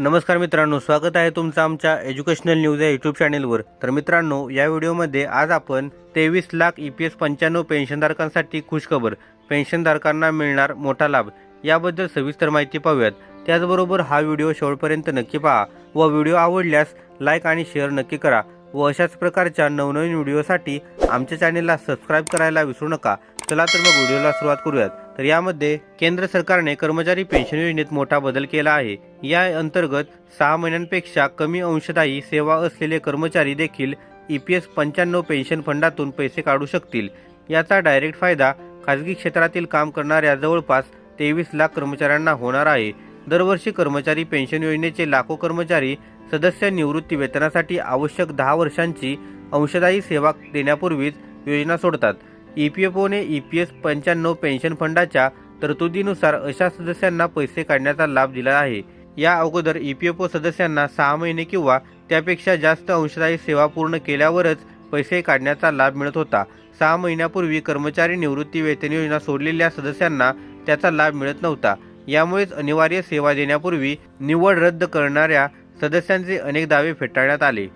नमस्कार मित्रांनो स्वागत आहे तुमचं आमच्या एज्युकेशनल न्यूज या यूट्यूब चॅनेलवर तर मित्रांनो या व्हिडिओमध्ये आज आपण तेवीस लाख ई पी एस पंच्याण्णव पेन्शनधारकांसाठी खुशखबर पेन्शनधारकांना मिळणार मोठा लाभ याबद्दल सविस्तर माहिती पाहूयात. त्याचबरोबर हा व्हिडिओ शेवटपर्यंत नक्की पहा व व्हिडिओ आवडल्यास लाईक आणि शेअर नक्की करा व अशाच प्रकारच्या नवनवीन व्हिडिओसाठी आमच्या चॅनेलला सबस्क्राईब करायला विसरू नका. चला तर मग व्हिडिओला सुरुवात करूयात. तर यामध्ये केंद्र सरकारने कर्मचारी पेन्शन योजनेत मोठा बदल केला आहे. या अंतर्गत सहा महिन्यांपेक्षा कमी अंशदायी सेवा असलेले कर्मचारी देखील ई पी एस पंच्याण्णव पेन्शन फंडातून पैसे काढू शकतील. याचा डायरेक्ट फायदा खाजगी क्षेत्रातील काम करणाऱ्या जवळपास तेवीस लाख कर्मचाऱ्यांना होणार आहे. दरवर्षी कर्मचारी पेन्शन योजनेचे लाखो कर्मचारी सदस्य निवृत्ती वेतनासाठी आवश्यक दहा वर्षांची अंशदायी सेवा देण्यापूर्वीच योजना सोडतात. ई पी एफ ओने ई पी एस पंच्याण्णव पेन्शन फंडाच्या तरतुदीनुसार अशा सदस्यांना पैसे काढण्याचा लाभ दिला आहे. या अगोदर ई पी एफ ओ सदस्यांना सहा महिने किंवा त्यापेक्षा जास्त अंशदायी सेवा पूर्ण केल्यावरच पैसे काढण्याचा लाभ मिळत होता. सहा महिन्यापूर्वी कर्मचारी निवृत्ती वेतन योजना सोडलेल्या सदस्यांना त्याचा लाभ मिळत नव्हता. यामुळेच अनिवार्य सेवा देण्यापूर्वी निवड रद्द करणाऱ्या सदस्यांचे अनेक दावे फेटाळण्यात आले.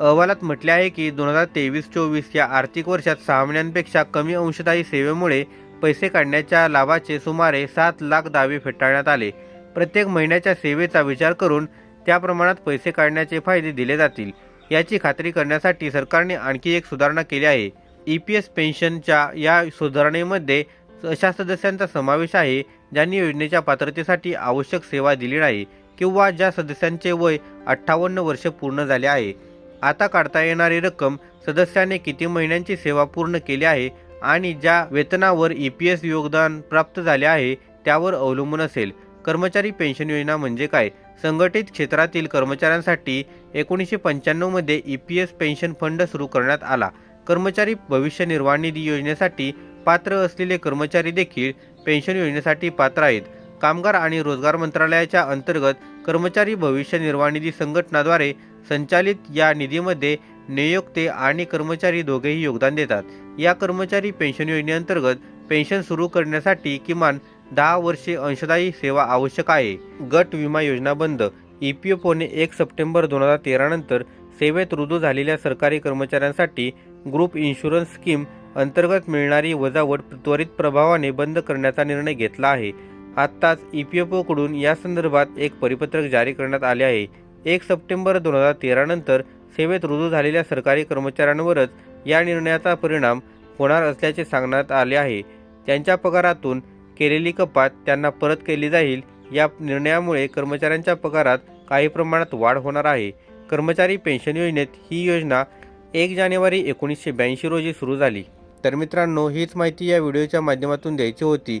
अहवालात म्हटले आहे की दोन हजार तेवीस चोवीस या आर्थिक वर्षात सहा महिन्यांपेक्षा कमी अंशदायी सेवेमुळे पैसे काढण्याच्या लाभाचे सुमारे सात लाख दावे फेटाळण्यात आले. प्रत्येक महिन्याच्या सेवेचा विचार करून त्या प्रमाणात पैसे काढण्याचे फायदे दिले जातील. याची खात्री करण्यासाठी सरकारने आणखी एक सुधारणा केली आहे. ई पी एस पेन्शनच्या या सुधारणेमध्ये अशा सदस्यांचा समावेश आहे ज्यांनी योजनेच्या पात्रतेसाठी आवश्यक सेवा दिली नाही किंवा ज्या सदस्यांचे वय अठ्ठावन्न वर्ष पूर्ण झाले आहे. आता काढता येणारी रक्कम सदस्याने किती महिन्यांची सेवा पूर्ण केली आहे आणि ज्या वेतनावर ई पी एस योगदान प्राप्त झाले आहे त्यावर अवलंबून असेल. कर्मचारी पेन्शन योजना म्हणजे काय? संघटित क्षेत्रातील कर्मचाऱ्यांसाठी एकोणीसशे पंच्याण्णवमध्ये E P S pension fund सुरू करण्यात आला. कर्मचारी भविष्य निर्वाह निधी योजनेसाठी पात्र असलेले कर्मचारी देखील पेन्शन योजनेसाठी पात्र आहेत. कामगार आणि रोजगार मंत्रालयाच्या अंतर्गत कर्मचारी भविष्य निर्वाह निधी संघटनाद्वारे संचालित या निधीमध्ये नियोक्ते आणि कर्मचारी दोघेही योगदान देतात. या कर्मचारी पेन्शन योजनेअंतर्गत पेन्शन सुरू करण्यासाठी किमान दहा वर्षे अंशदायी सेवा आवश्यक आहे. गट विमा योजना बंद. ई पी एफ ओने एक सप्टेंबर दोन हजार तेरानंतर सेवेत रुजू झालेल्या सरकारी कर्मचाऱ्यांसाठी ग्रुप इन्शुरन्स स्कीम अंतर्गत मिळणारी वजावट त्वरित प्रभावाने बंद करण्याचा निर्णय घेतला आहे. आत्ताच ई पी एफ ओकडून या संदर्भात एक परिपत्रक जारी करण्यात आले आहे. एक सप्टेंबर दोन हजार तेरानंतर सेवेत रुजू झालेल्या सरकारी कर्मचाऱ्यांवरच या निर्णयाचा परिणाम होणार असल्याचे सांगण्यात आले आहे. त्यांच्या पगारातून केलेली कपात त्यांना परत केली जाईल या निर्णयामुळे कर्मचाऱ्यांच्या पगारात काही प्रमाणात वाढ होणार आहे. कर्मचारी पेन्शन योजनेत ही योजना एक जानेवारी एकोणीसशे ब्याऐंशी रोजी सुरू झाली. तर मित्रांनो हीच माहिती या व्हिडिओच्या माध्यमातून द्यायची होती.